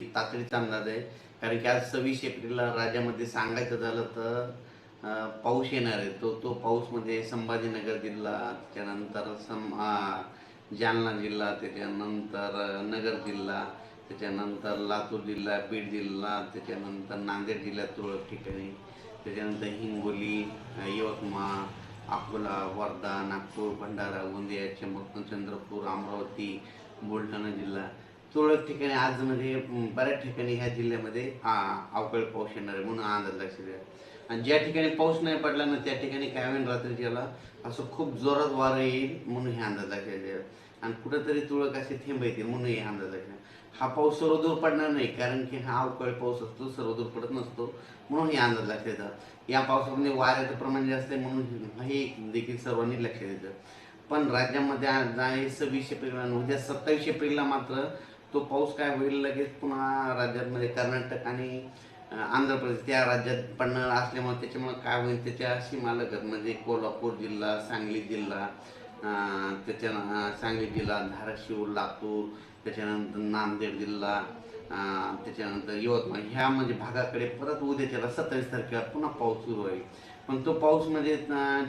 तातडीचा अंदाज आहे. कारण की आज सव्वीस एप्रिलला राज्यामध्ये सांगायचं झालं तर पाऊस येणार आहे. तो तो पाऊसमध्ये संभाजीनगर जिल्हा त्याच्यानंतर सम जालना जिल्हा त्याच्यानंतर नगर जिल्हा त्याच्यानंतर लातूर जिल्हा बीड जिल्हा त्याच्यानंतर नांदेड जिल्ह्यात तुरळक ठिकाणी त्याच्यानंतर हिंगोली यवतमाळ अकोला वर्धा नागपूर भंडारा गोंदिया चंद्रपूर चंद्रपूर अमरावती बुलढाणा जिल्हा. तुरळक ठिकाणी आज म्हणजे बऱ्याच ठिकाणी ह्या जिल्ह्यामध्ये अवकाळी पाऊस येणार आहे म्हणून अंदाज लक्षात द्या. आणि ज्या ठिकाणी पाऊस नाही पडला ना त्या ठिकाणी काय होईल रात्रीच्याला? असं खूप जोरात वारं येईल म्हणून हे अंदाज लक्षात द्या. आणि कुठंतरी तुळक असे थेंब येतील म्हणून हे अंदाज लक्षात द्या. हा पाऊस सर्वदूर पडणार नाही कारण की हा अवकाळी पाऊस असतो सर्वदूर पडत नसतो म्हणून हे अंदाज लक्षात देतात या पावसामध्ये वाऱ्याचं प्रमाण जास्त आहे म्हणून हे देखील सर्वांनी लक्षात येतं पण राज्यामध्ये आज आहे सव्वीस एप्रिल उद्या सत्तावीस एप्रिलला मात्र तो पाऊस काय होईल लगेच पुन्हा राज्यामध्ये कर्नाटक आणि आंध्र प्रदेश त्या राज्यात पडणार असल्यामुळे त्याच्यामुळे काय होईल त्याच्या सीमालगत म्हणजे कोल्हापूर जिल्हा सांगली जिल्हा त्याच्या सांगली जिल्हा धाराशिव लातूर त्याच्यानंतर नांदेड जिल्हा त्याच्यानंतर यवतमाळ ह्या म्हणजे भागाकडे परत उद्याच्याला सत्तावीस तारखेला पुन्हा पाऊस सुरू होईल. पण तो पाऊस म्हणजे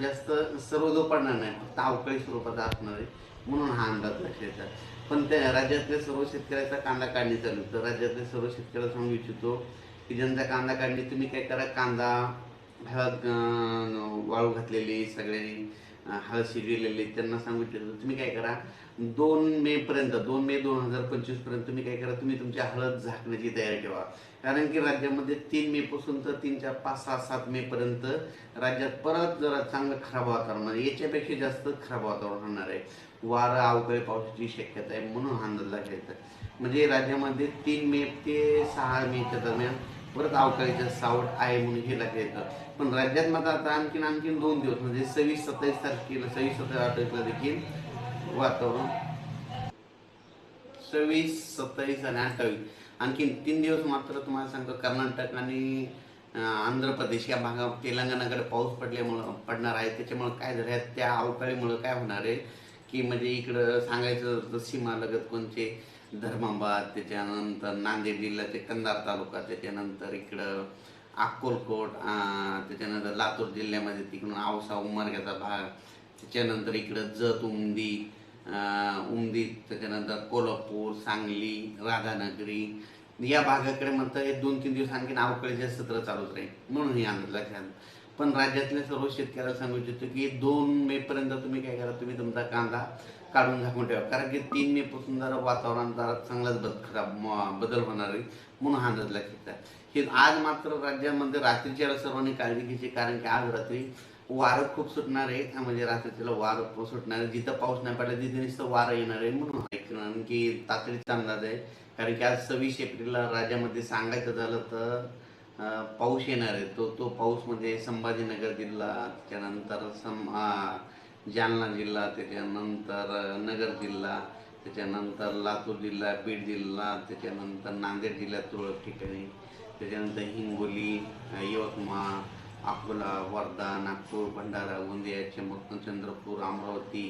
जास्त सर्वजो पडणार नाही फक्त अवकाळी स्वरूपाचा असणार आहे. म्हणून हा अंदाज लक्षात पण त्या राज्यातल्या सर्व शेतकऱ्याचा कांदा काढणी चालू. तर राज्यातल्या सर्व शेतकऱ्याला सांगू इच्छितो की ज्यांचा कांदा काढणी तुम्ही काय करा कांदा हळद वाळू घातलेली सगळे हळद शिजवलेली त्यांना सांगू इच्छितो. तुम्ही काय करा दोन मे पर्यंत दोन मे दोन हजार पंचवीसपर्यंत तुम्ही काय करा तुम्ही तुमच्या हळद झाकण्याची तयारी ठेवा. कारण की राज्यामध्ये तीन मे पासून तर तीन चार पाच सहा सात मे पर्यंत राज्यात परत जरा चांगलं खराब वातावरण म्हणजे याच्यापेक्षा जास्त खराब वातावरण होणार आहे. वारा अवकाळी पावसाची शक्यता आहे म्हणून हा अंदाज लागायचा म्हणजे राज्यामध्ये तीन मे ते सहा मेच्या दरम्यान परत अवकाळीचं सावट आहे म्हणून हे लक्षात येतं पण राज्यात मात्र आता आणखीन आणखीन दोन दिवस म्हणजे सव्वीस सत्तावीस तारखेला सव्वीस सत्तावीस तारखेला देखील वातावरण सव्वीस सत्तावीस आणि अठ्ठावीस. आणखीन तीन दिवस मात्र तुम्हाला सांगतो कर्नाटक आणि आंध्र प्रदेश या भागात तेलंगणाकडे पाऊस पडल्यामुळं पडणार आहे. त्याच्यामुळं काय झालं आहे त्या अवकाळीमुळं काय होणार आहे? की म्हणजे इकडं सांगायचं तर सीमालगत कोणचे? धर्माबाद त्याच्यानंतर नांदेड जिल्ह्याचे कंधार तालुका त्याच्यानंतर इकडं अक्कोलकोट त्याच्यानंतर लातूर जिल्ह्यामध्ये तिकडून औसा उमरग्याचा भाग त्याच्यानंतर इकडं जत उमदी उमदी त्याच्यानंतर कोल्हापूर सांगली राधानगरी या भागाकडे म्हणतं हे दोन तीन दिवस आणखी अवकाळीचे सत्र चालूच राहील. म्हणून हे अंदाज लक्षात पण राज्यातल्या सर्व शेतकऱ्याला सांगू इच्छितो की दोन मे पर्यंत तुम्ही काय करा तुम्ही तुमचा कांदा काढून झाकून ठेवा. कारण की तीन मे पासून जरा वातावरण जरा चांगलाच बद खराब बदल होणार आहे म्हणून हा अंदाज लक्षात आहे. हे आज मात्र राज्यामध्ये रात्रीच्या सर्वांनी काळजी घ्यायची कारण की आज रात्री वारं खूप सुटणार आहे. म्हणजे रात्रीला वारं सुटणार आहे. जिथं पाऊस नाही पडला तिथे नुसतं वारं येणार आहे म्हणून कारण की तातडीचा अंदाज आहे. कारण की आज सव्वीस एप्रिलला राज्यामध्ये सांगायचं झालं तर पाऊस येणार आहे. तो तो पाऊस म्हणजे संभाजीनगर जिल्हा त्याच्यानंतर सम जालना जिल्हा त्याच्यानंतर नगर जिल्हा त्याच्यानंतर लातूर जिल्हा बीड जिल्हा त्याच्यानंतर नांदेड जिल्ह्यात तुरळक ठिकाणी त्याच्यानंतर हिंगोली यवतमाळ अकोला वर्धा नागपूर भंडारा गोंदिया चंद्रपूर चंद्रपूर अमरावती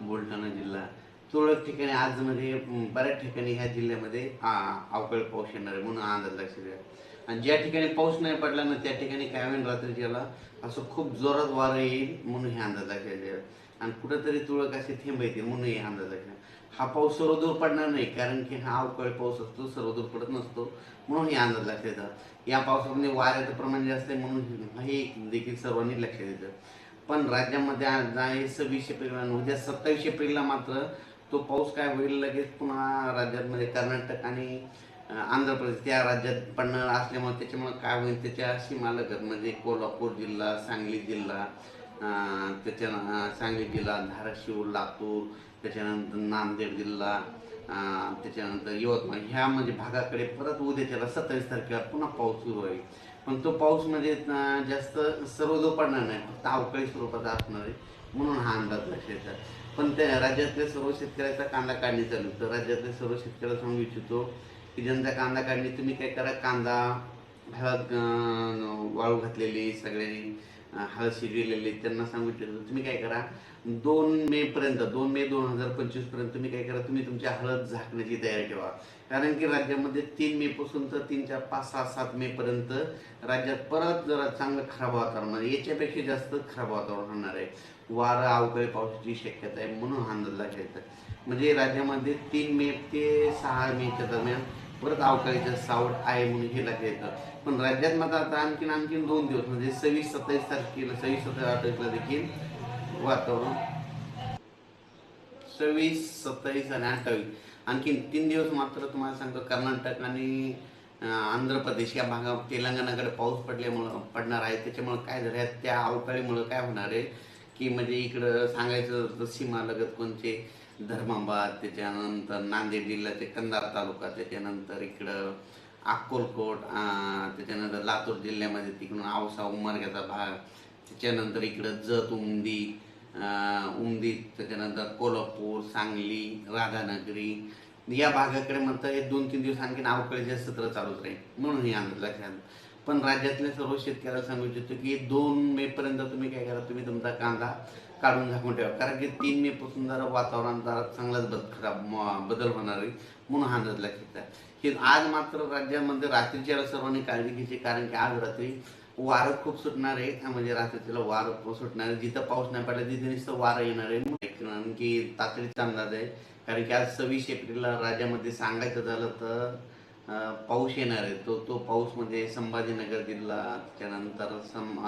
बुलढाणा जिल्हा. तुरळक ठिकाणी आजमध्ये बऱ्याच ठिकाणी ह्या जिल्ह्यामध्ये अवकाळी पाऊस येणार आहे म्हणून हा अंदाज लक्षात द्या. आणि ज्या ठिकाणी पाऊस नाही पडला ना त्या ठिकाणी काय होईल रात्रीच्याला? असं खूप जोरात वारं येईल म्हणून हे अंदाज लक्षात आणि कुठंतरी तुळक असे थेंब येतील म्हणून हे अंदाज लक्षात हा पाऊस सर्वदूर पडणार नाही कारण की हा अवकाळी पाऊस असतो सर्वदूर पडत नसतो म्हणून हे अंदाज लक्षात येतात या पावसामध्ये वाऱ्याचं प्रमाण जास्त आहे म्हणून हे देखील सर्वांनी लक्षात येतं. पण राज्यामध्ये आज आहे सव्वीस एप्रिलला उद्या सत्तावीस एप्रिलला मात्र तो पाऊस काय होईल लगेच पुन्हा राज्यामध्ये कर्नाटक आणि आंध्र प्रदेश त्या राज्यात पडणार असल्यामुळे त्याच्यामुळे काय होईल त्याच्या सीमालगत म्हणजे कोल्हापूर जिल्हा सांगली जिल्हा त्याच्या सांगली जिल्हा धाराशिव लातूर त्याच्यानंतर नांदेड जिल्हा त्याच्यानंतर यवतमाळ ह्या म्हणजे भागाकडे परत उद्याच्याला सत्तावीस तारखेला पुन्हा पाऊस सुरू होईल. पण तो पाऊस म्हणजे जास्त सर्वजो पडणार नाही फक्त अवकाळी स्वरूपाचा असणार आहे म्हणून हा अंदाज लक्षात पण त्या राज्यातल्या सर्व शेतकऱ्याचा कांदा काढणे चालू तर राज्यातल्या सर्व शेतकऱ्याला सांगू इच्छितो की कांदा काढली तुम्ही काय करा कांदा हळद वाळू घातलेली सगळे हळद शिजविलेली त्यांना सांगू इच्छितो तुम्ही काय करा दोन मे पर्यंत दोन मे दोन हजार पंचवीसपर्यंत तुम्ही काय करा तुम्ही तुमच्या हळद झाकण्याची तयारी ठेवा. कारण की राज्यामध्ये तीन मे पासून तर तीन चार पाच सहा सात मे पर्यंत राज्यात परत जरा चांगलं खराब वातावरण म्हणजे याच्यापेक्षा जास्त खराब वातावरण होणार आहे. वारा अवकाळी पावसाची शक्यता आहे म्हणून हा अंदाज लागेल म्हणजे राज्यामध्ये तीन मे ते सहा मेच्या दरम्यान परत अवकाळीचं सावड आहे म्हणून हे लक्षात येतं. पण राज्यात मात्र आता आणखीन आणखीन दोन दिवस म्हणजे सव्वीस सत्तावीस तारखेला सव्वीस सत्तावीस अठ्ठावीसला देखील वातावरण सव्वीस सत्तावीस आणि अठ्ठावीस. आणखीन तीन दिवस मात्र तुम्हाला सांगतो कर्नाटक आणि आंध्र प्रदेश या भागात तेलंगणाकडे पाऊस पडल्यामुळं पडणार आहे. त्याच्यामुळं काय झालं आहे त्या अवकाळीमुळं काय होणार आहे? की म्हणजे इकडं सांगायचं सीमा लगत कोणते धर्माबाद त्याच्यानंतर नांदेड जिल्ह्याचे कंधार तालुका त्याच्यानंतर इकडं अक्कोलकोट त्याच्यानंतर लातूर जिल्ह्यामध्ये तिकडून आवसा उमरग्याचा भाग त्याच्यानंतर इकडं जत उमदी उमदी त्याच्यानंतर कोल्हापूर सांगली राधानगरी या भागाकडे म्हणतात हे दोन तीन दिवस आणखी अवकाळीचे सत्र चालूच राहील म्हणून हे अंदाज लक्षात. पण राज्यातल्या सर्व शेतकऱ्याला सांगू इच्छितो की दोन मे पर्यंत तुम्ही काय करा तुम्ही तुमचा कांदा काढून झाकून ठेवा. कारण की तीन मे पासून जरा वातावरण जरा चांगलाच बद खराब बदल होणार आहे. म्हणून हा नजला घेतला. हे आज मात्र राज्यामध्ये रात्रीच्या सर्वांनी काळजी घ्यायची कारण की आज रात्री वारं खूप सुटणार आहे. म्हणजे रात्रीला वारं सुटणार आहे. जिथं पाऊस नाही पडला तिथे नुसतं वारं येणार आहे. कारण की तातडीचा अंदाज आहे. कारण की आज सव्वीस एप्रिलला राज्यामध्ये सांगायचं झालं तर पाऊस येणार आहे. तो तो पाऊस म्हणजे संभाजीनगर जिल्हा. त्याच्यानंतर सम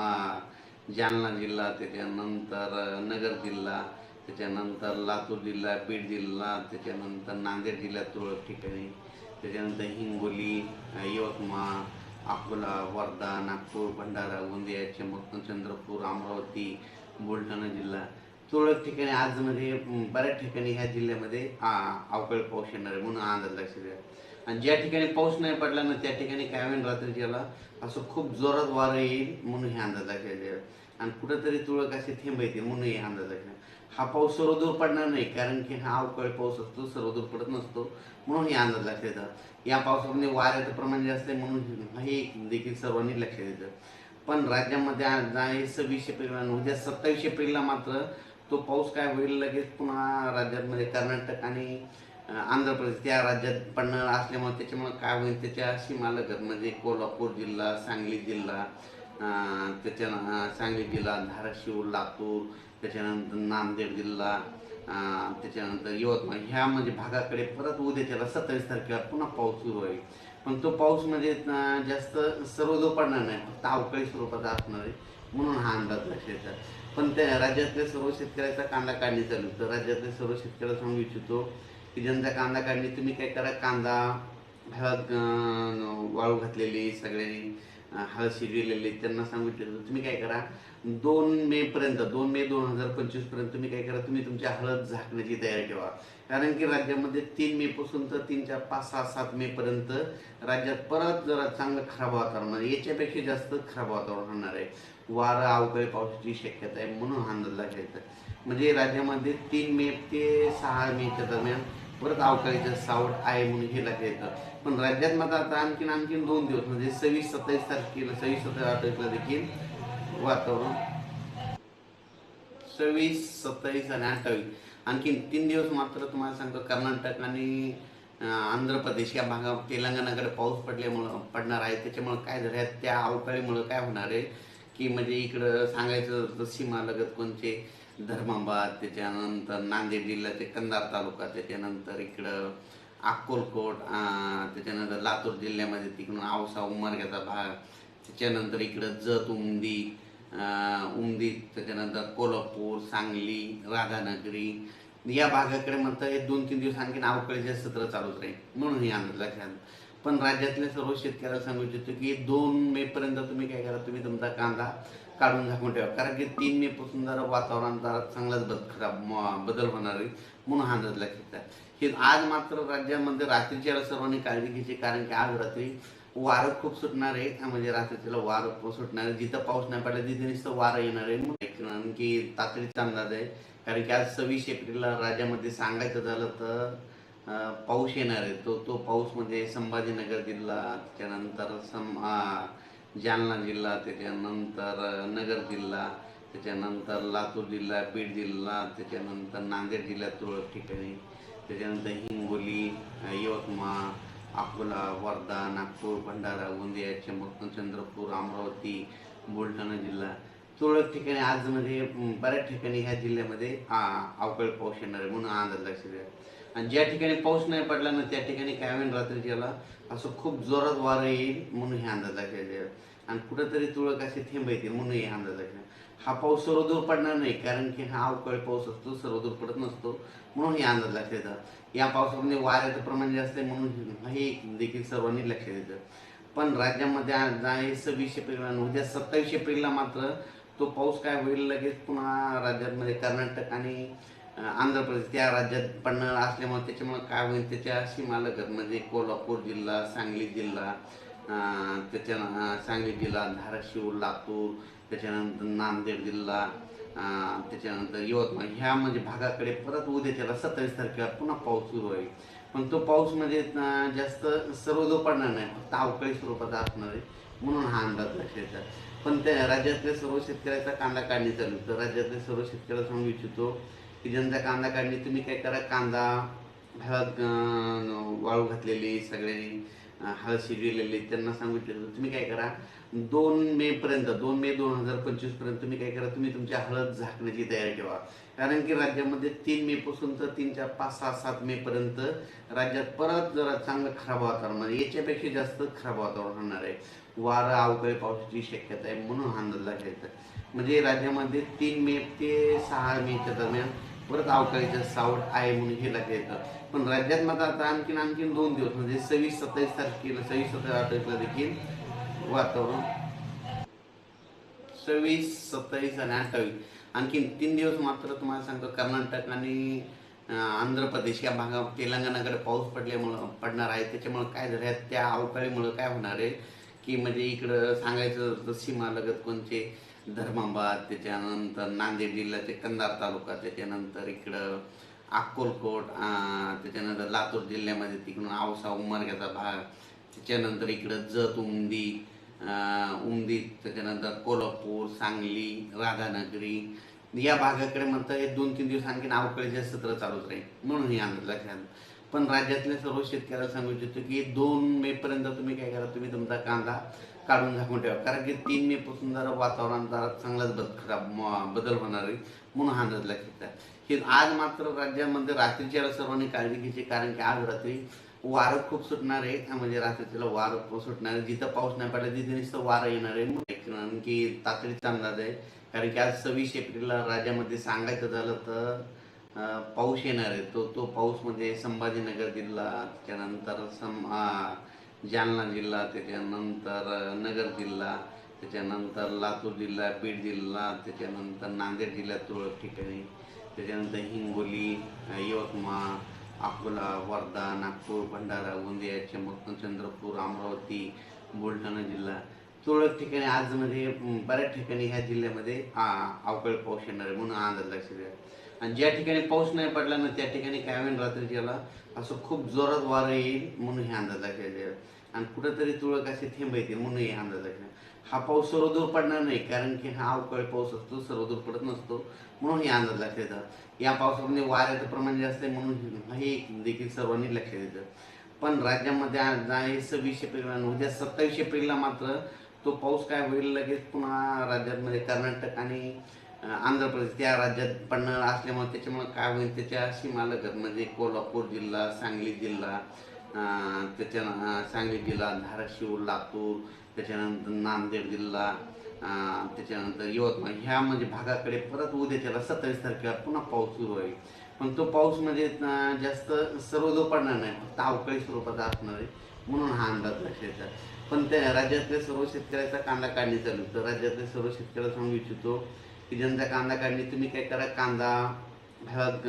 जालना जिल्हा त्याच्यानंतर नगर जिल्हा त्याच्यानंतर लातूर जिल्हा बीड जिल्हा त्याच्यानंतर नांदेड जिल्ह्यात तुरळक ठिकाणी त्याच्यानंतर हिंगोली यवतमाळ अकोला वर्धा नागपूर भंडारा गोंदिया चंद्रपूर चंद्रपूर अमरावती बुलढाणा जिल्हा. तुरळक ठिकाणी आजमध्ये बऱ्याच ठिकाणी ह्या जिल्ह्यामध्ये अवकाळी पाऊस येणार आहे म्हणून हा अंदाज लक्षात द्या आणि ज्या ठिकाणी पाऊस नाही पडला ना त्या ठिकाणी काय होईल गेला असं खूप जोरात वारं येईल म्हणून हे अंदाज लक्षात आणि कुठंतरी तुळक असे थेंब येते म्हणून हे अंदाज लक्षात हा पाऊस सर्वदूर पडणार नाही कारण की हा अवकाळी पाऊस असतो सर्वदूर पडत नसतो म्हणून हे अंदाज लक्षात येतात या पावसामध्ये वाऱ्याचं प्रमाण जास्त आहे म्हणून हे देखील सर्वांनी लक्षात येतं पण राज्यामध्ये आहे सव्वीस एप्रिल उद्या सत्तावीस एप्रिलला मात्र तो पाऊस काय होईल लगेच पुन्हा राज्यामध्ये कर्नाटक आणि आंध्र प्रदेश त्या राज्यात पडणार असल्यामुळे त्याच्यामुळं काय होईल? त्याच्या सीमालगत म्हणजे कोल्हापूर जिल्हा सांगली जिल्हा त्याच्या सांगली जिल्हा धाराशिव लातूर त्याच्यानंतर नांदेड जिल्हा त्याच्यानंतर यवतमाळ ह्या म्हणजे भागाकडे परत उद्याच्याला सत्तावीस तारखेला पुन्हा पाऊस सुरू होईल पण तो पाऊस म्हणजे जास्त सर्वजो पडणार नाही फक्त अवकाळी स्वरूपाचा असणार आहे म्हणून हा अंदाज लक्षात पण त्या राज्यातल्या सर्व शेतकऱ्याचा कांदा काढणी चालू तर राज्यातल्या सर्व शेतकऱ्याला सांगू इच्छितो की ज्यांचा कांदा काढली तुम्ही काय करा कांदा हळद वाळू घातलेली सगळ्यांनी हळद शिजविलेली त्यांना सांगू तुम्ही काय करा दोन मे पर्यंत दोन मे दोन हजार पंचवीसपर्यंत तुम्ही काय करा तुम्ही तुमच्या हळद झाकण्याची तयारी ठेवा. कारण की राज्यामध्ये तीन मे पासून तर तीन चार पाच सहा सात मे पर्यंत राज्यात परत जरा चांगलं खराब वातावरण म्हणजे याच्यापेक्षा जास्त खराब वातावरण होणार आहे. वारा अवकाळी पावसाची शक्यता आहे म्हणून हा अंदाज लागायचा. म्हणजे राज्यामध्ये तीन मे ते सहा मेच्या दरम्यान परत अवकाळीचं सावट आहे म्हणून हे लक्षात येतं. पण राज्यात मात्र आता आणखीन आणखीन दोन दिवस म्हणजे सव्वीस सत्तावीस तारखेला सव्वीस सत्तावीस तारखेला देखील वातावरण सव्वीस सत्तावीस आणि अठ्ठावीस. आणखीन तीन दिवस मात्र तुम्हाला सांगतो कर्नाटक आणि आंध्र प्रदेश या भागात तेलंगणाकडे पाऊस पडल्यामुळं पडणार आहे. त्याच्यामुळं काय झालं आहे त्या अवकाळीमुळं काय होणार आहे? की म्हणजे इकडं सांगायचं सीमा लगत कोणते धर्माबाद त्याच्यानंतर नांदेड जिल्ह्याचे कंधार तालुका त्याच्यानंतर इकडं अक्कोलकोट त्याच्यानंतर लातूर जिल्ह्यामध्ये तिकडून आवसा उमरग्याचा भाग त्याच्यानंतर इकडं जत उमदी उमदी त्याच्यानंतर कोल्हापूर सांगली राधानगरी या भागाकडे म्हणतं हे दोन तीन दिवस आणखीन अवकाळीचे सत्र चालूच राहील म्हणून हे अंदाज लक्षात पण राज्यातल्या सर्व शेतकऱ्याला सांगू इच्छितो की दोन मे पर्यंत तुम्ही काय करा तुम्ही तुमचा कांदा काढून झाकून ठेवा. कारण की तीन मे पासून जरा वातावरण जरा चांगलाच बद खराब बदल होणार आहे म्हणून हा अंदाज लक्षात हे आज मात्र राज्यामध्ये रात्रीच्या सर्वांनी काळजी घ्यायची कारण की आज रात्री वारं खूप सुटणार आहे. म्हणजे रात्रीला वारं सुटणार आहे. जिथं पाऊस नाही पडला तिथे नुसतं वारं येणार आहे. कारण की तातडीचा अंदाज आहे. कारण की आज सव्वीस एप्रिलला राज्यामध्ये सांगायचं झालं तर पाऊस येणार आहे. तो तो पाऊस म्हणजे संभाजीनगर जिल्हा त्याच्यानंतर सम जालना जिल्हा त्याच्यानंतर नगर जिल्हा त्याच्यानंतर लातूर जिल्हा बीड जिल्हा त्याच्यानंतर नांदेड जिल्ह्यात तुरळक ठिकाणी त्याच्यानंतर हिंगोली यवतमाळ अकोला वर्धा नागपूर भंडारा गोंदिया चंद्रपूर चंद्रपूर अमरावती बुलढाणा जिल्हा. तुरळक ठिकाणी आज म्हणजे बऱ्याच ठिकाणी ह्या जिल्ह्यामध्ये अवकाळी पाऊस येणार आहे म्हणून आंध्र अंदाज लक्षात घ्या आणि ज्या ठिकाणी पाऊस नाही पडला ना त्या ठिकाणी काय होईल रात्रीच्याला? असं खूप जोरात वारं येईल म्हणून हे अंदाज लक्षात आणि कुठंतरी तुळक असे थेंब येतील म्हणून हे अंदाज लक्षात हा पाऊस सर्वदूर पडणार नाही कारण की हा अवकाळी पाऊस असतो सर्वदूर पडत नसतो म्हणून हे अंदाज लक्षात येतात या पावसामध्ये वाऱ्याचं प्रमाण जास्त आहे म्हणून हे देखील सर्वांनी लक्षात येतं पण राज्यामध्ये आहे सव्वीस एप्रिलला उद्या सत्तावीस एप्रिलला मात्र तो पाऊस काय होईल लगेच पुन्हा राज्यामध्ये कर्नाटक आणि आंध्र प्रदेश त्या राज्यात पडणार असल्यामुळे त्याच्यामुळं काय होईल त्याच्या सीमालगत म्हणजे कोल्हापूर जिल्हा सांगली जिल्हा त्याच्या सांगली जिल्हा धाराशिव लातूर त्याच्यानंतर नांदेड जिल्हा त्याच्यानंतर यवतमाळ ह्या म्हणजे भागाकडे परत उद्याच्याला सत्तावीस तारखेला पुन्हा पाऊस सुरू होईल पण तो पाऊस म्हणजे जास्त सर्वजो पडणार नाही फक्त अवकाळी स्वरूपाचा असणार आहे म्हणून हा अंदाज लक्षात पण त्या राज्यातल्या सर्व शेतकऱ्याचा कांदा काढणी चालू तर राज्यातल्या सर्व शेतकऱ्याला सांगू इच्छितो की कांदा काढली तुम्ही काय करा कांदा हळद वाळू घातलेली सगळे हळद शिजविलेली त्यांना सांगू तुम्ही काय करा दोन मे पर्यंत दोन मे दोन हजार पंचवीसपर्यंत तुम्ही काय करा तुम्ही तुमच्या हळद झाकण्याची तयारी ठेवा. कारण की राज्यामध्ये तीन मे पासून तर तीन चार पाच सहा सात मे पर्यंत राज्यात परत जरा चांगलं खराब वातावरण म्हणजे याच्यापेक्षा जास्त खराब वातावरण होणार आहे. वारा अवकाळी पावसाची शक्यता आहे म्हणून हा अंदाज घ्यायचा म्हणजे राज्यामध्ये तीन मे ते सहा मेच्या दरम्यान परत अवकाळीचं सावट आहे म्हणून हे लक्षात येतं. पण राज्यात मात्र आता आणखीन आणखीन दोन दिवस म्हणजे सव्वीस सत्तावीस तारखेला सव्वीस सत्तावीस तारखेला देखील वातावरण सव्वीस सत्तावीस आणि अठ्ठावीस. आणखीन तीन दिवस मात्र तुम्हाला सांगतो कर्नाटक आणि आंध्र प्रदेश या भागा तेलंगणाकडे पाऊस पडल्यामुळं पडणार आहे. त्याच्यामुळं काय झालं आहे, त्या अवकाळीमुळं काय होणार आहे की म्हणजे इकडं सांगायचं सीमा सीमालगत कोणते धर्माबाद त्याच्यानंतर नांदेड जिल्ह्याचे कंधार तालुका त्याच्यानंतर इकडं अक्कोलकोट त्याच्यानंतर लातूर जिल्ह्यामध्ये तिकडून आवसा उमरग्याचा भाग त्याच्यानंतर इकडं जत उमदी उमदी त्याच्यानंतर कोल्हापूर सांगली राधानगरी या भागाकडे म्हणतं हे दोन तीन दिवस आणखी अवकाळीचे सत्र चालूच राहील. म्हणून हे आणलं लक्षात. पण राज्यातल्या सर्व शेतकऱ्याला सांगू इच्छितो की दोन मे पर्यंत तुम्ही काय करा तुम्ही तुमचा कांदा काढून झाकून ठेवा. कारण की तीन मे पासून जरा वातावरण जरा चांगलाच बद खराब बदल होणार आहे. म्हणून हा अंदाज लक्षात हे आज मात्र राज्यामध्ये रात्रीच्या सर्वांनी काळजी घ्यायची कारण की आज रात्री वारं खूप सुटणार आहे. म्हणजे रात्रीला वारं सुटणार आहे. जिथं पाऊस नाही पडला तिथे नुसतं वारं येणार आहे. कारण की तातडीचा अंदाज आहे. कारण की आज सव्वीस एप्रिलला राज्यामध्ये सांगायचं झालं तर पाऊस येणार आहे. तो तो पाऊस म्हणजे संभाजीनगर जिल्हा त्याच्यानंतर सम जालना जिल्हा त्याच्यानंतर नगर जिल्हा त्याच्यानंतर लातूर जिल्हा बीड जिल्हा त्याच्यानंतर नांदेड जिल्ह्यात तुरळक ठिकाणी त्याच्यानंतर हिंगोली यवतमाळ अकोला वर्धा नागपूर भंडारा गोंदिया चंबक चंद्रपूर अमरावती बुलढाणा जिल्हा. तुरळक ठिकाणी आजमध्ये बऱ्याच ठिकाणी ह्या जिल्ह्यामध्ये अवकाळी पाऊस येणार आहे म्हणून अंदाज लक्षात घ्या आणि ज्या ठिकाणी पाऊस नाही पडला ना त्या ठिकाणी काय होईल रात्रीच्याला असं खूप जोरात वारं येईल म्हणून हे अंदाज लक्षात घ्या आणि कुठंतरी तुळक असे थेंब येतील म्हणून हे अंदाज हा पाऊस सर्वदूर पडणार नाही कारण की हा अवकाळी पाऊस असतो सर्वदूर पडत नसतो म्हणून हे अंदाज लक्षात देतात या पावसामध्ये वाऱ्याचं प्रमाण जास्त आहे म्हणून हे देखील सर्वांनी लक्षात येतं. पण राज्यामध्ये आज आहे सव्वीस एप्रिल आणि उद्या सत्तावीस एप्रिलला मात्र तो पाऊस काय होईल लगेच पुन्हा राज्यामध्ये कर्नाटक आणि आंध्र प्रदेश त्या राज्यात पडणार असल्यामुळे त्याच्यामुळे काय होईल त्याच्या सीमालगत म्हणजे कोल्हापूर जिल्हा सांगली जिल्हा त्याच्या सांगली जिल्हा धाराशिव लातूर त्याच्यानंतर नांदेड जिल्हा त्याच्यानंतर यवतमाळ ह्या म्हणजे भागाकडे परत उद्याच्याला सत्तावीस तारखेला पुन्हा पाऊस सुरू होईल पण तो पाऊस म्हणजे जास्त सर्वजो पडणार नाही फक्त अवकाळी स्वरूपाचा असणार आहे म्हणून हा अंदाज लक्षात पण त्या राज्यातल्या सर्व शेतकऱ्याचा कांदा काढणी चालू तर राज्यातल्या सर्व शेतकऱ्याला सांगू इच्छितो की ज्यांचा कांदा काढणी तुम्ही काय करा कांदा हळद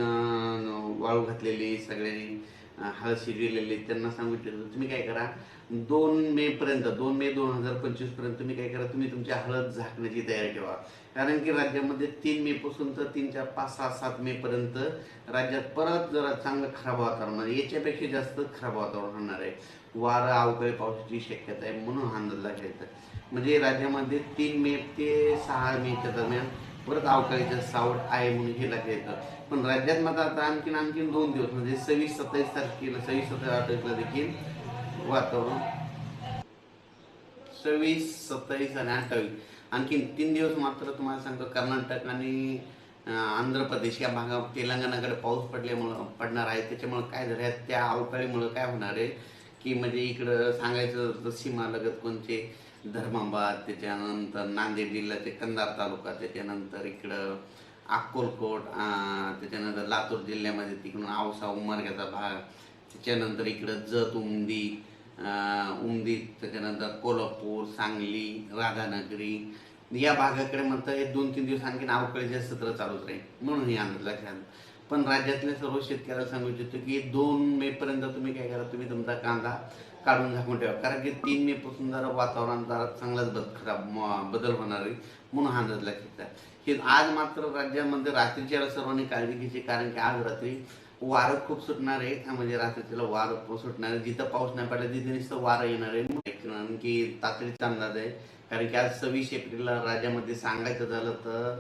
वाळू घातलेली सगळ्यांनी हळशी हळद शिजविलेली त्यांना सांगू तुम्ही काय करा दोन मे पर्यंत दोन मे दोन हजार पंचवीसपर्यंत तुम्ही काय करा तुम्ही तुमच्या हळद झाकण्याची तयारी ठेवा. कारण की राज्यामध्ये तीन मे पासून तर तीन चार पाच सहा सात मे पर्यंत राज्यात परत जरा चांगलं खराब वातावरण म्हणजे याच्यापेक्षा जास्त खराब वातावरण होणार आहे. वारा अवकाळी पावसाची शक्यता आहे म्हणून हा अंदाज लागायचा म्हणजे राज्यामध्ये तीन मे ते सहा मेच्या दरम्यान परत अवकाळीचं सावड आहे म्हणून हे लक्षात येतं. पण राज्यात मात्र आता आणखीन आणखीन दोन दिवस म्हणजे सव्वीस सत्तावीस तारखेला सव्वीस सत्तावीस तारखेला देखील वातावरण. सव्वीस सत्तावीस आणि अठ्ठावीस. आणखीन तीन दिवस मात्र तुम्हाला सांगतो कर्नाटक आणि आंध्र प्रदेश या भागात तेलंगणाकडे पाऊस पडल्यामुळं पडणार आहे. त्याच्यामुळं काय झालं आहे त्या अवकाळीमुळं काय होणार आहे? की म्हणजे इकडं सांगायचं सीमा लगत कोणते धर्माबाद त्याच्यानंतर नांदेड जिल्ह्याचे कंधार तालुका त्याच्यानंतर इकडं अक्कोलकोट त्याच्यानंतर लातूर जिल्ह्यामध्ये तिकडून औसा उमरग्याचा भाग त्याच्यानंतर इकडं जत उमदी उमदी त्याच्यानंतर कोल्हापूर सांगली राधानगरी या भागाकडे म्हणतं हे दोन तीन दिवस आणखी अवकाळीचे सत्र चालूच राहील म्हणून हे अंदाज लक्षात. पण राज्यातल्या सर्व शेतकऱ्याला सांगू इच्छितो की दोन मे पर्यंत तुम्ही काय करा तुम्ही तुमचा कांदा काढून झाकून ठेवा. कारण की तीन मे पासून जरा वातावरण जरा चांगलाच बद खराब बदल होणार आहे. म्हणून हा अंदाज लक्षात घ्या. हे आज मात्र राज्यामध्ये रात्रीच्या सर्वांनी काळजी घ्यायची. कारण की आज रात्री वारं खूप सुटणार आहे. म्हणजे रात्रीच्याला वारं सुटणार आहे. जिथं पाऊस नाही पडला तिथे नुसतं वारं येणार आहे. कारण की तातडीचा अंदाज आहे. कारण की आज सव्वीस एप्रिलला राज्यामध्ये सांगायचं झालं तर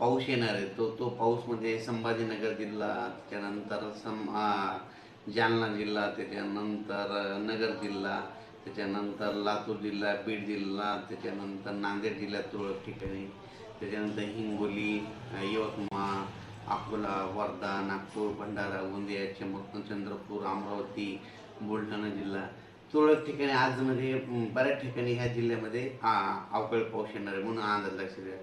पाऊस येणार आहे. तो तो पाऊस म्हणजे संभाजीनगर जिल्हा. त्याच्यानंतर सम जालना जिल्हा त्याच्यानंतर नगर जिल्हा त्याच्यानंतर लातूर जिल्हा बीड जिल्हा त्याच्यानंतर नांदेड जिल्ह्यात तुरळक ठिकाणी त्याच्यानंतर हिंगोली यवतमाळ अकोला वर्धा नागपूर भंडारा गोंदिया चंबक चंद्रपूर अमरावती बुलढाणा जिल्हा. तुरळक ठिकाणी आजमध्ये बऱ्याच ठिकाणी ह्या जिल्ह्यामध्ये अवकाळी पाऊस येणार आहे म्हणून हा अंदाज लक्षात घ्या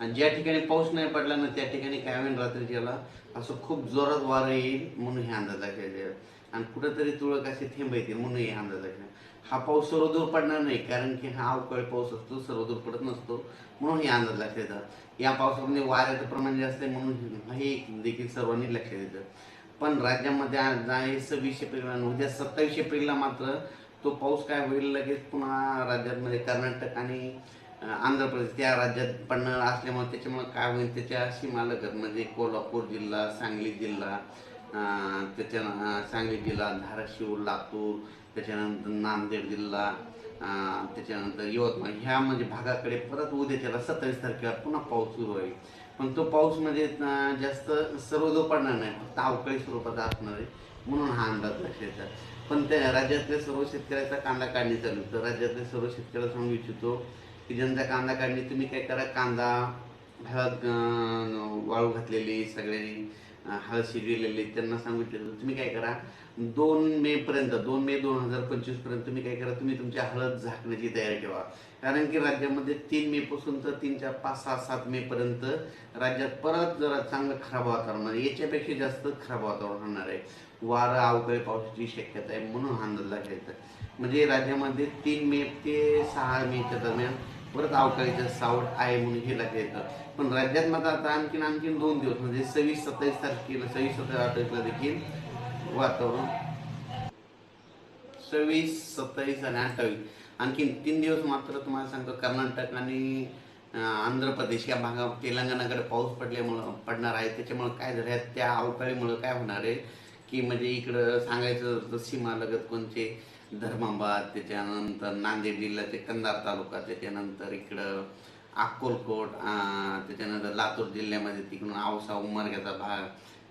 आणि ज्या ठिकाणी पाऊस नाही पडला ना त्या ठिकाणी काय होईल रात्रीच्याला असं खूप जोरात वारं येईल म्हणून हे अंदाज लक्षात आणि कुठंतरी तुळक असे थेंब येतील म्हणून हे अंदाज लक्षात हा पाऊस सर्वदूर पडणार नाही कारण की हा अवकाळी पाऊस असतो सर्वदूर पडत नसतो म्हणून हे अंदाज लक्षात येतात या पावसामध्ये वाऱ्याचं प्रमाण जास्त आहे म्हणून हे देखील सर्वांनी लक्षात येतं. पण राज्यामध्ये आज आहे सव्वीस एप्रिलला आणि उद्या सत्तावीस एप्रिलला मात्र तो पाऊस काय होईल लगेच पुन्हा राज्यामध्ये कर्नाटक आणि आंध्र प्रदेश त्या राज्यात पडणार असल्यामुळे त्याच्यामुळे काय होईल त्याच्या सीमालगत म्हणजे कोल्हापूर जिल्हा सांगली जिल्हा त्याच्या सांगली जिल्हा धाराशिव लातूर त्याच्यानंतर नांदेड जिल्हा त्याच्यानंतर यवतमाळ ह्या म्हणजे भागाकडे परत उद्या त्याला सत्तावीस तारखेला पुन्हा पाऊस सुरू होईल पण तो पाऊस म्हणजे जास्त सर्वदो पडणार नाही फक्त अवकाळी स्वरूपाचा असणार आहे म्हणून हा अंदाज लक्षात पण त्या राज्यातल्या सर्व शेतकऱ्याचा कांदा काढणी चालू तर राज्यातल्या सर्व शेतकऱ्याला सांगू इच्छितो की कांदा काढली तुम्ही काय करा कांदा हळद वाळू घातलेली सगळ्यांनी हळद शिजविलेली त्यांना सांगू इच्छितो तुम्ही काय करा दोन मे पर्यंत दोन मे दोन हजार पंचवीसपर्यंत तुम्ही काय करा तुम्ही तुमच्या हळद झाकण्याची तयारी ठेवा. कारण की राज्यामध्ये तीन मे पासून तर तीन चार पाच सहा सात मे पर्यंत राज्यात परत जरा चांगलं खराब वातावरण म्हणजे याच्यापेक्षा जास्त खराब वातावरण होणार आहे. वारा अवकाळी पावसाची शक्यता आहे म्हणून हा अंदाज लागायचा म्हणजे राज्यामध्ये तीन मे ते सहा मेच्या दरम्यान परत अवकाळीचं सावट आहे म्हणून हे लक्षात येतं. पण राज्यात मात्र आता आणखीन आणखीन दोन दिवस म्हणजे सव्वीस सत्तावीस तारखेला सव्वीस सत्तावीस तारखेला देखील वातावरण. सव्वीस सत्तावीस आणि अठ्ठावीस. आणखीन तीन दिवस मात्र तुम्हाला सांगतो कर्नाटक आणि आंध्र प्रदेश या भागा तेलंगणाकडे पाऊस पडल्यामुळं पडणार आहे. त्याच्यामुळं काय झालं आहे त्या अवकाळीमुळं काय होणार आहे? की म्हणजे इकडं सांगायचं तर सीमा लगत कोणचे? धर्माबाद त्याच्यानंतर नांदेड जिल्ह्याचे कंधार तालुका त्याच्यानंतर इकडं अक्कोलकोट त्याच्यानंतर लातूर जिल्ह्यामध्ये तिकडून औसा उमरग्याचा भाग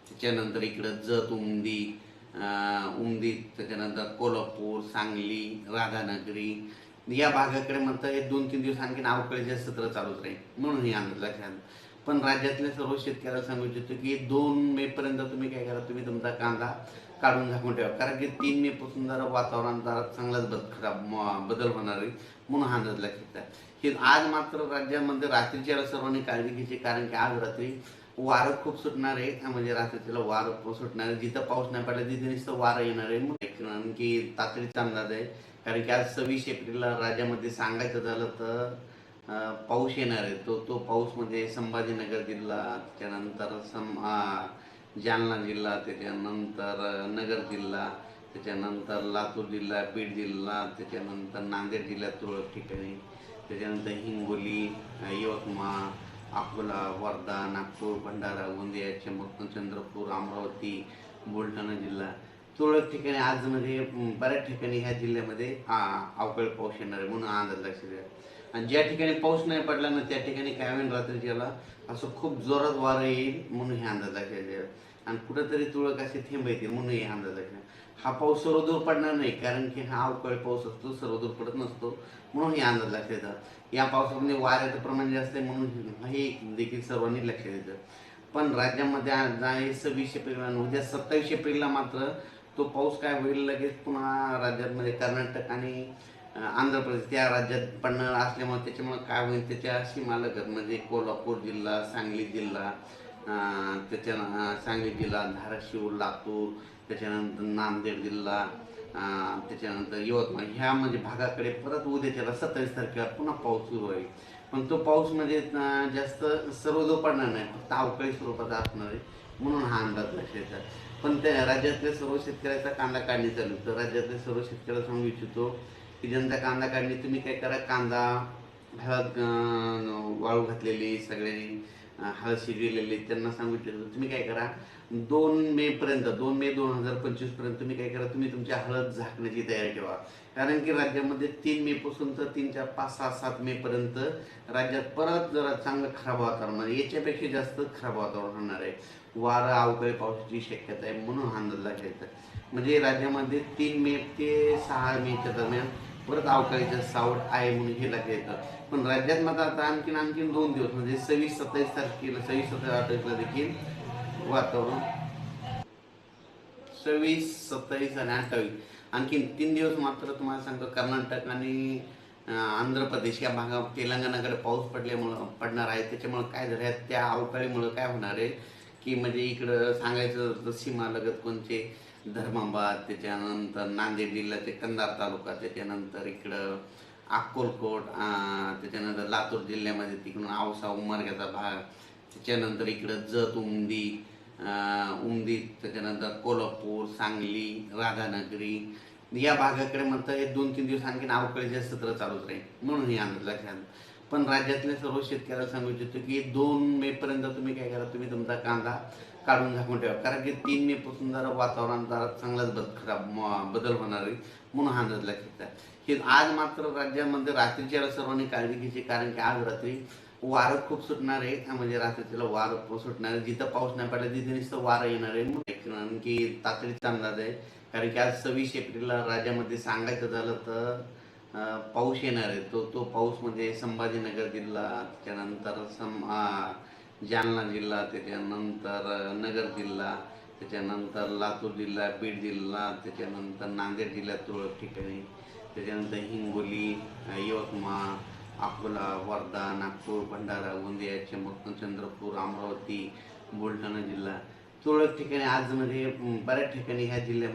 त्याच्यानंतर इकडं जत उमदी उमदी त्याच्यानंतर कोल्हापूर सांगली राधानगरी. या भागाकडे म्हणतं हे दोन तीन दिवस आणखी अवकाळीचे सत्र चालूच राहील. म्हणून हे अंदाज लक्षात. पण राज्यातल्या सर्व शेतकऱ्याला सांगू इच्छितो की दोन मे पर्यंत तुम्ही काय करा तुम्ही तुमचा कांदा काढून झाकून ठेवा. कारण की तीन मे पासून जरा वातावरण जरा चांगलाच बद खराब बदल होणार आहे. म्हणून हा अंदाज लक्षात हे आज मात्र राज्यामध्ये रात्रीच्या सर्वांनी काळजी घ्यायची कारण की आज रात्री वारं खूप सुटणार आहे. म्हणजे रात्रीच्याला वारं सुटणार आहे. जिथं पाऊस नाही पडला तिथे नुसतं वारं येणार आहे. कारण की तातडीचा अंदाज आहे. कारण की आज सव्वीस एप्रिलला राज्यामध्ये सांगायचं झालं तर पाऊस येणार आहे. तो तो पाऊस म्हणजे संभाजीनगर जिल्हा त्याच्यानंतर सम जालना जिल्हा त्याच्यानंतर नगर जिल्हा त्याच्यानंतर लातूर जिल्हा बीड जिल्हा त्याच्यानंतर नांदेड जिल्ह्यात तुरळक ठिकाणी त्याच्यानंतर हिंगोली यवतमाळ अकोला वर्धा नागपूर भंडारा गोंदिया चंद्रपूर चंद्रपूर अमरावती बुलढाणा जिल्हा. तुरळक ठिकाणी आज म्हणजे बऱ्याच ठिकाणी ह्या जिल्ह्यामध्ये आ, अवकाळी पाऊस येणार आहे म्हणून हा अंदाज लक्षात घ्या आणि ज्या ठिकाणी पाऊस नाही पडला ना त्या ठिकाणी काय होईल रात्रीच्याला असं खूप जोरात वारं येईल म्हणून हे अंदाज लक्षात घ्या आणि कुठंतरी तुरळक असे थेंब येतील म्हणून हे अंदाज लक्षात हा पाऊस सर्वदूर पडणार नाही कारण की हा अवकाळी पाऊस असतो सर्वदूर पडत नसतो म्हणून हे अंदाज लक्षात येतात. या पावसामध्ये वाऱ्याचं प्रमाण जास्त आहे म्हणून हे देखील सर्वांनी लक्षात येतं. पण राज्यामध्ये आहे सव्वीस एप्रिल उद्या म्हणजे सत्तावीस एप्रिलला मात्र तो पाऊस काय होईल लगेच पुन्हा राज्यामध्ये कर्नाटक आणि आंध्र प्रदेश त्या राज्यात पडणार असल्यामुळे त्याच्यामुळे काय होईल त्याच्या सीमालगत म्हणजे कोल्हापूर जिल्हा सांगली जिल्हा त्याच्या सांगली जिल्हा धाराशिव लातूर त्याच्यानंतर नांदेड जिल्हा त्याच्यानंतर यवतमाळ ह्या म्हणजे भागाकडे परत उद्याच्याला सत्तावीस तारखेला पुन्हा पाऊस सुरू होईल पण तो पाऊस म्हणजे अं, जास्त सर्वदूर पडणार नाही फक्त अवकाळी स्वरूपाचा असणार आहे म्हणून हा अंदाज लक्षात पण त्या राज्यातल्या सर्व शेतकऱ्याचा कांदा काढणी चालू तर राज्यातल्या सर्व शेतकऱ्याला सांगू इच्छितो की ज्यांचा कांदा काढणी तुम्ही काय करा कांदा हळद वाळू घातलेली सगळ्यांनी हळशी हळद त्यांना सांगू इच्छितो तुम्ही काय करा दोन मे पर्यंत दोन मे दोन हजार पंचवीसपर्यंत तुम्ही काय करा तुम्ही तुमच्या हळद झाकण्याची तयारी ठेवा. कारण की राज्यामध्ये तीन मे पासून तर तीन चार पाच सहा सात मे पर्यंत राज्यात परत जरा चांगलं खराब वातावरण म्हणजे याच्यापेक्षा जास्त खराब वातावरण होणार आहे. वारा अवकाळी पावसाची शक्यता आहे म्हणून हा अंदाज लागायचा म्हणजे राज्यामध्ये तीन मे ते सहा मेच्या दरम्यान परत अवकाळीचं सावट आहे म्हणून हे लक्षात येतं. पण राज्यात मात्र आता आणखीन आणखीन दोन दिवस म्हणजे सव्वीस सत्तावीस तारखेला सव्वीस सत्तावीस अठ्ठावीसला देखील वातावरण. सव्वीस सत्तावीस आणि अठ्ठावीस. आणखीन तीन दिवस मात्र तुम्हाला सांगतो कर्नाटक आणि आंध्र प्रदेश या भागात तेलंगणाकडे पाऊस पडल्यामुळं पडणार आहे. त्याच्यामुळं काय झालं आहे त्या अवकाळीमुळं काय होणार आहे? की म्हणजे इकडं सांगायचं तर सीमालगत कोणचे? धर्माबाद त्याच्यानंतर नांदेड जिल्ह्याचे कंधार तालुका त्याच्यानंतर इकडं अक्कोलकोट त्याच्यानंतर लातूर जिल्ह्यामध्ये तिकडून औसा उमरग्याचा भाग त्याच्यानंतर इकडं जत उमदी उमदी त्याच्यानंतर कोल्हापूर सांगली राधानगरी या भागाकडे म्हणतं हे दोन तीन दिवस आणखी अवकाळीचे सत्र चालूच राहील. म्हणून हे अंदाज लक्षात. पण राज्यातल्या सर्व शेतकऱ्याला सांगू इच्छितो की दोन मे पर्यंत तुम्ही काय करा तुम्ही तुमचा कांदा काढून झाकून ठेवा. कारण की तीन मे पासून जरा वातावरण जरा चांगलाच बद खराब बदल होणार आहे. म्हणून हा नजला लक्षात हे आज मात्र राज्यामध्ये रात्रीच्या सर्वांनी काळजी घ्यायची कारण की आज रात्री वारं खूप सुटणार आहे. म्हणजे रात्रीला वारं सुटणार आहे. जिथं पाऊस नाही पडला तिथे नुसतं वारं येणार आहे. कारण की तातडीचा अंदाज आहे. कारण की आज सव्वीस एप्रिलला राज्यामध्ये सांगायचं झालं तर पाऊस येणार आहे. तो तो पाऊस म्हणजे संभाजीनगर जिल्हा त्याच्यानंतर सम जालना जिल्हा त्याच्यानंतर नगर जिल्हा त्याच्यानंतर लातूर जिल्हा बीड जिल्हा त्याच्यानंतर नांदेड जिल्ह्यात तुरळक ठिकाणी त्याच्यानंतर हिंगोली यवतमाळ अकोला वर्धा नागपूर भंडारा गोंदिया चंद्र चंद्रपूर अमरावती बुलढाणा जिल्हा. तुरळक ठिकाणी आजमध्ये बऱ्याच ठिकाणी ह्या जिल्ह्यात